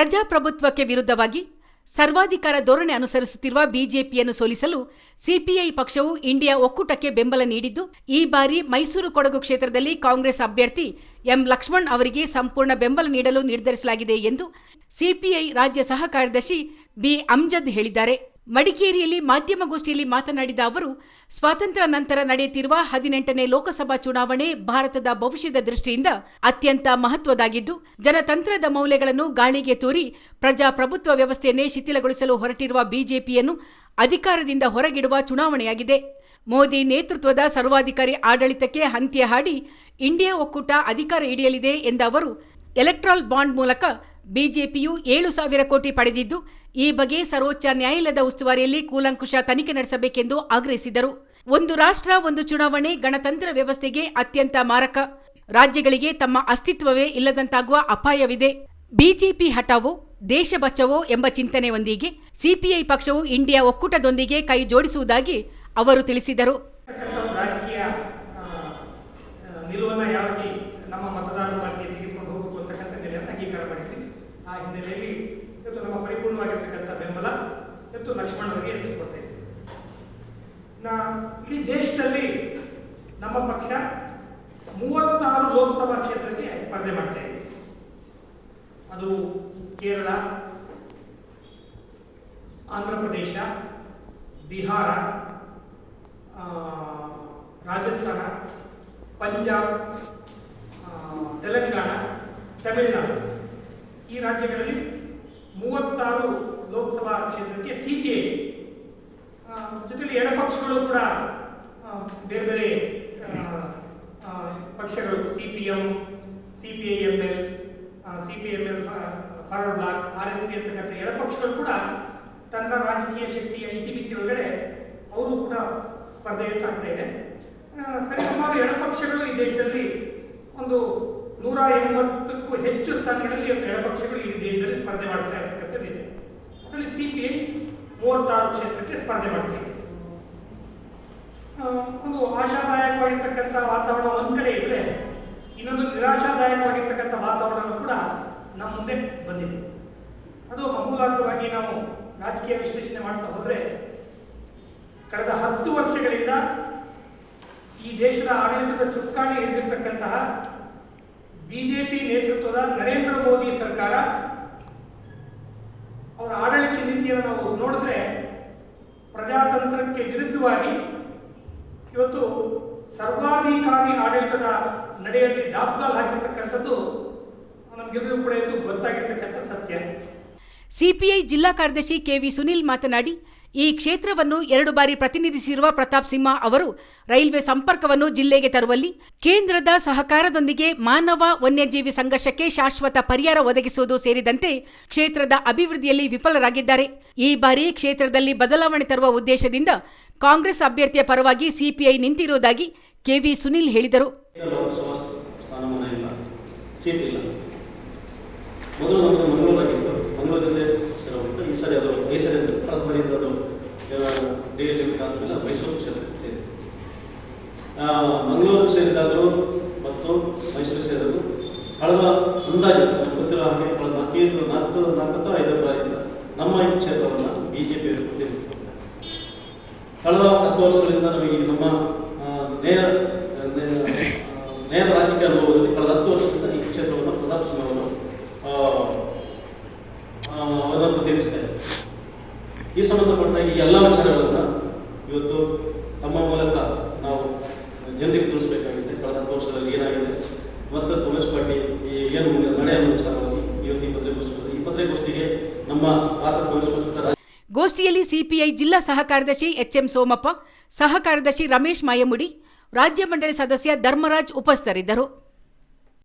ಪ್ರಜಾಪ್ರಭುತ್ವಕ್ಕೆ ವಿರುದ್ಧವಾಗಿ ಸರ್ವಾಧಿಕಾರ ಧೋರಣೆ ಅನುಸರಿಸುತ್ತಿರುವ ಬಿಜೆಪಿಯನ್ನು ಸೋಲಿಸಲು ಸಿಪಿಐ ಪಕ್ಷವು ಇಂಡಿಯಾ ಒಕ್ಕೂಟಕ್ಕೆ ಬೆಂಬಲ ನೀಡಿದ್ದು, ಈ ಬಾರಿ ಮೈಸೂರು ಕೊಡಗು ಕ್ಷೇತ್ರದಲ್ಲಿ ಕಾಂಗ್ರೆಸ್ ಅಭ್ಯರ್ಥಿ ಎಂ ಲಕ್ಷ್ಮಣ್ ಅವರಿಗೆ ಸಂಪೂರ್ಣ ಬೆಂಬಲ ನೀಡಲು ನಿರ್ಧರಿಸಲಾಗಿದೆ ಎಂದು ಸಿಪಿಐ ರಾಜ್ಯ ಸಹ ಕಾರ್ಯದರ್ಶಿ ಬಿ. ಅಮ್ಜದ್ ಹೇಳಿದ್ದಾರೆ. ಮಡಿಕೇರಿಯಲ್ಲಿ ಮಾಧ್ಯಮಗೋಷ್ಠಿಯಲ್ಲಿ ಮಾತನಾಡಿದ ಅವರು, ಸ್ವಾತಂತ್ರ್ಯ ನಂತರ ನಡೆಯುತ್ತಿರುವ ಹದಿನೆಂಟನೇ ಲೋಕಸಭಾ ಚುನಾವಣೆ ಭಾರತದ ಭವಿಷ್ಯದ ದೃಷ್ಟಿಯಿಂದ ಅತ್ಯಂತ ಮಹತ್ವದಾಗಿದ್ದು, ಜನತಂತ್ರದ ಮೌಲ್ಯಗಳನ್ನು ಗಾಳಿಗೆ ತೂರಿ ಪ್ರಜಾಪ್ರಭುತ್ವ ವ್ಯವಸ್ಥೆಯನ್ನೇ ಶಿಥಿಲಗೊಳಿಸಲು ಹೊರಟಿರುವ ಬಿಜೆಪಿಯನ್ನು ಅಧಿಕಾರದಿಂದ ಹೊರಗಿಡುವ ಚುನಾವಣೆಯಾಗಿದೆ. ಮೋದಿ ನೇತೃತ್ವದ ಸರ್ವಾಧಿಕಾರಿ ಆಡಳಿತಕ್ಕೆ ಅಂತ್ಯ ಹಾಡಿ ಇಂಡಿಯಾ ಒಕ್ಕೂಟ ಅಧಿಕಾರ ಹಿಡಿಯಲಿದೆ ಎಂದ ಅವರು, ಎಲೆಕ್ಟ್ರಾಲ್ ಬಾಂಡ್ ಮೂಲಕ ಬಿಜೆಪಿಯು ಏಳು ಸಾವಿರ ಕೋಟಿ ಪಡೆದಿದ್ದು ಈ ಬಗ್ಗೆ ಸರ್ವೋಚ್ಚ ನ್ಯಾಯಾಲಯದ ಉಸ್ತುವಾರಿಯಲ್ಲಿ ಕೂಲಂಕುಷ ತನಿಖೆ ನಡೆಸಬೇಕೆಂದು ಆಗ್ರಹಿಸಿದರು. ಒಂದು ರಾಷ್ಟ್ರ, ಒಂದು ಚುನಾವಣೆ ಗಣತಂತ್ರ ವ್ಯವಸ್ಥೆಗೆ ಅತ್ಯಂತ ಮಾರಕ. ರಾಜ್ಯಗಳಿಗೆ ತಮ್ಮ ಅಸ್ತಿತ್ವವೇ ಇಲ್ಲದಂತಾಗುವ ಅಪಾಯವಿದೆ. ಬಿಜೆಪಿ ಹಠಾವೋ, ದೇಶ ಬಚಾವೋ ಎಂಬ ಚಿಂತನೆಯೊಂದಿಗೆ ಸಿಪಿಐ ಪಕ್ಷವು ಇಂಡಿಯಾ ಒಕ್ಕೂಟದೊಂದಿಗೆ ಕೈ ಜೋಡಿಸುವುದಾಗಿ ಅವರು ತಿಳಿಸಿದರು. ನಮ್ಮ ಇವತ್ತು ಲಕ್ಷ್ಮಣರಿಗೆ ಎತ್ತಿ ಕೊಡ್ತಾ ಇದ್ದೀವಿ ನಾ ಇಡೀ ದೇಶದಲ್ಲಿ ನಮ್ಮ ಪಕ್ಷ ಮೂವತ್ತಾರು ಲೋಕಸಭಾ ಕ್ಷೇತ್ರಕ್ಕೆ ಸ್ಪರ್ಧೆ ಮಾಡ್ತಾ ಇದೆ. ಅದು ಕೇರಳ, ಆಂಧ್ರ ಪ್ರದೇಶ, ಬಿಹಾರ ರಾಜಸ್ಥಾನ, ಪಂಜಾಬ್ ತೆಲಂಗಾಣ, ತಮಿಳುನಾಡು. ಈ ರಾಜ್ಯಗಳಲ್ಲಿ ಮೂವತ್ತಾರು ಲೋಕಸಭಾ ಕ್ಷೇತ್ರಕ್ಕೆ ಸಿ ಪಿ ಐ ಜೊತೆಲಿ ಎಡಪಕ್ಷಗಳು ಕೂಡ ಬೇರೆ ಬೇರೆ ಪಕ್ಷಗಳು C P M C P I M L C P M L forward bloc R S P ಅಂತಕ್ಕಂಥ ಎಡಪಕ್ಷಗಳು ಕೂಡ ತನ್ನ ರಾಜಕೀಯ ಶಕ್ತಿಯ ಇತಿಮಿತಿ ಒಳಗಡೆ ಅವರು ಕೂಡ ಸ್ಪರ್ಧೆಯುತ ಆಗ್ತಾ ಇದೆ. ಸರಿಸುಮಾರು ಎಡಪಕ್ಷಗಳು ಈ ದೇಶದಲ್ಲಿ ಒಂದು ನೂರ ಎಂಬತ್ತಕ್ಕೂ ಹೆಚ್ಚು ಸ್ಥಾನಗಳಲ್ಲಿ ಎಡಪಕ್ಷಗಳು ಈ ದೇಶದಲ್ಲಿ ಸ್ಪರ್ಧೆ ಮಾಡ್ತಾ ಇರ್ತವೆ. ಅದರಲ್ಲಿ ಸಿ ಪಿ ಐ ಮೂವತ್ತಾರು ಕ್ಷೇತ್ರಕ್ಕೆ ಸ್ಪರ್ಧೆ ಮಾಡ್ತೀವಿ. ಒಂದು ಆಶಾದಾಯಕವಾಗಿರ್ತಕ್ಕಂಥ ವಾತಾವರಣ ಒಂದು ಕಡೆ ಇದ್ರೆ ಇನ್ನೊಂದು ನಿರಾಶಾದಾಯಕವಾಗಿರ್ತಕ್ಕಂಥ ವಾತಾವರಣ ಕೂಡ ನಮ್ಮ ಮುಂದೆ ಬಂದಿದೆ. ಅದು ಅಮೂಲಾಗ್ರವಾಗಿ ನಾವು ರಾಜಕೀಯ ವಿಶ್ಲೇಷಣೆ ಮಾಡ್ತಾ ಹೋದರೆ ಕಳೆದ ಹತ್ತು ವರ್ಷಗಳಿಂದ ಈ ದೇಶದ ಆಡಳಿತದ ಚುಕ್ಕಾಣಿ ಹಿಡಿದಿರ್ತಕ್ಕಂತಹ ಬಿಜೆಪಿ ನೇತೃತ್ವದ ನರೇಂದ್ರ ಮೋದಿ ಸರ್ಕಾರ ಅವರ ಆಡಳಿತ ನೀತಿಯನ್ನು ನಾವು ನೋಡಿದ್ರೆ ಪ್ರಜಾತಂತ್ರಕ್ಕೆ ವಿರುದ್ಧವಾಗಿ ಇವತ್ತು ಸರ್ವಾಧಿಕಾರಿ ಆಡಳಿತದ ನಡೆಯಲ್ಲಿ ದಾಖಲಾಗಿರ್ತಕ್ಕಂಥದ್ದು ನಮಗೆಲ್ಲರಿಗೂ ಕೂಡ ಇದು ಗೊತ್ತಾಗಿರ್ತಕ್ಕಂಥ ಸತ್ಯ. ಸಿಪಿಐ ಜಿಲ್ಲಾ ಕಾರ್ಯದರ್ಶಿ ಕೆವಿ ಸುನಿಲ್ ಮಾತನಾಡಿ, ಈ ಕ್ಷೇತ್ರವನ್ನು ಎರಡು ಬಾರಿ ಪ್ರತಿನಿಧಿಸಿರುವ ಪ್ರತಾಪ್ ಸಿಂಹ ಅವರು ರೈಲ್ವೆ ಸಂಪರ್ಕವನ್ನು ಜಿಲ್ಲೆಗೆ ತರುವಲ್ಲಿ ಕೇಂದ್ರದ ಸಹಕಾರದೊಂದಿಗೆ ಮಾನವ ವನ್ಯಜೀವಿ ಸಂಘರ್ಷಕ್ಕೆ ಶಾಶ್ವತ ಪರಿಹಾರ ಒದಗಿಸುವುದು ಸೇರಿದಂತೆ ಕ್ಷೇತ್ರದ ಅಭಿವೃದ್ಧಿಯಲ್ಲಿ ವಿಫಲರಾಗಿದ್ದಾರೆ. ಈ ಬಾರಿ ಕ್ಷೇತ್ರದಲ್ಲಿ ಬದಲಾವಣೆ ತರುವ ಉದ್ದೇಶದಿಂದ ಕಾಂಗ್ರೆಸ್ ಅಭ್ಯರ್ಥಿಯ ಪರವಾಗಿ ಸಿಪಿಐ ನಿಂತಿರುವುದಾಗಿ ಕೆವಿ ಸುನಿಲ್ ಹೇಳಿದರು. ಇಲ್ಲ ಈ ಸರಿ ಅದು ಈ ಸರಿ ಅದು ಕಳೆದ ಬಾರಿಯಿಂದ ಅದು ಡೇಲಿ ಆದಮೇಲೆ ಮೈಸೂರು ಕ್ಷೇತ್ರ ಸೇರಿದೆ. ಮಂಗಳೂರು ಸೇರಿದಾಗಲೂ ಮತ್ತು ಮೈಸೂರು ಸೇರಿದ್ರು ಕಳೆದ ಅಂದಾಜು ಗೊತ್ತಿರೋ ಹಾಗೆ ಕಳೆದ ನಾಲ್ಕೈದು, ನಾಲ್ಕು ನಾಲ್ಕು ಅಥವಾ ಐದು ಬಾರಿಯಿಂದ ನಮ್ಮ ಈ ಕ್ಷೇತ್ರವನ್ನು ಬಿ ಜೆ ಪಿ ಪ್ರತಿನಿಧಿಸ್ತಾರೆ. ಕಳೆದ ಹತ್ತು ವರ್ಷಗಳಿಂದ ನಮಗೆ ನಮ್ಮ ನೇರ ನೇರ ರಾಜಕೀಯ ಅನುಭವದಲ್ಲಿ ಕಳೆದ ಹತ್ತು ವರ್ಷದಿಂದ ಈ ಕ್ಷೇತ್ರವನ್ನು ಪ್ರತಾಪ್ ಸಿಂಹ ಅವರನ್ನು ಇದೆ ಈ ಸಂಬಂಧಪಟ್ಟ ಈ ಎಲ್ಲ ವಿಚಾರಗಳನ್ನು ಇವತ್ತು ನಮ್ಮ ಮೂಲಕ ನಾವು ಜನರಿಗೆ ತಿಳಿಸಬೇಕಾಗಿದೆ ಕಳೆದ ವರ್ಷದಲ್ಲಿ ಏನಾಗಿದೆ? ಮತ್ತೆ ಕಾಂಗ್ರೆಸ್ ಪಾರ್ಟಿ ಈ ಏನು ನಡೆಯ ವಿಚಾರವಾಗಿ ಇವತ್ತು ಈ ಪತ್ರಿಕಾಗೋಷ್ಠಿ ಈ ಪತ್ರಿಕಾಗೋಷ್ಠಿಗೆ ನಮ್ಮ ಭಾರತ ಕಾಂಗ್ರೆಸ್ ಪಕ್ಷದ ಗೋಷ್ಠಿಯಲ್ಲಿ ಸಿಪಿಐ ಜಿಲ್ಲಾ ಸಹ ಕಾರ್ಯದರ್ಶಿ ಎಚ್ಎಂ ಸೋಮಪ್ಪ ಸಹ ಕಾರ್ಯದರ್ಶಿ ರಮೇಶ್ ಮಾಯಮುಡಿ, ರಾಜ್ಯ ಮಂಡಳಿ ಸದಸ್ಯ ಧರ್ಮರಾಜ್ ಉಪಸ್ಥಿತರಿದ್ದರು.